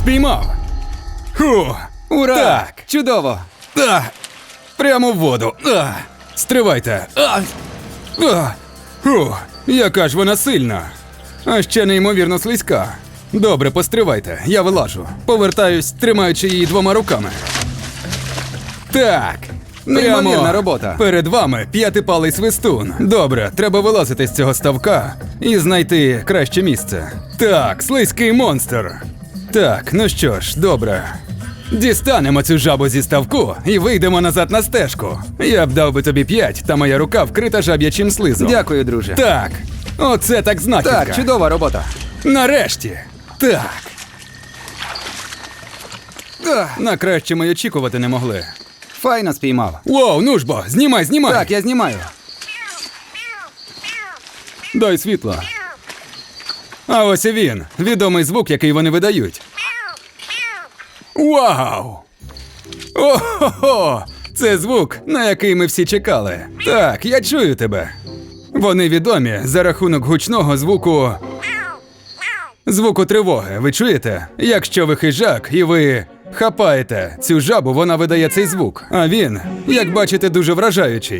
Спіймав. Ху. Ура! Так. Чудово! А, прямо в воду. А, стривайте. А, а, фу, яка ж вона сильна. А ще неймовірно слизька. Добре, постривайте, я вилажу. Повертаюсь, тримаючи її двома руками. Так. Неймовірна робота. Перед вами п'ятипалий свистун. Добре, треба вилазити з цього ставка і знайти краще місце. Так, слизький монстр. Так, ну що ж, добре. Дістанемо цю жабу зі ставку і вийдемо назад на стежку. Я б дав би тобі п'ять, та моя рука вкрита жаб'ячим слизом. Дякую, друже. Так, оце так знахідка. Так, чудова робота. Нарешті. Так. На краще ми й очікувати не могли. Файно спіймав. Воу, ну ж бо, знімай, знімай. Так, я знімаю. Дай світла. А ось і він. Відомий звук, який вони видають. Вау! О-хо-хо! Це звук, на який ми всі чекали. Так, я чую тебе. Вони відомі за рахунок гучного звуку. Звуку тривоги. Ви чуєте? Якщо ви хижак і ви хапаєте цю жабу, вона видає цей звук. А він, як бачите, дуже вражаючий.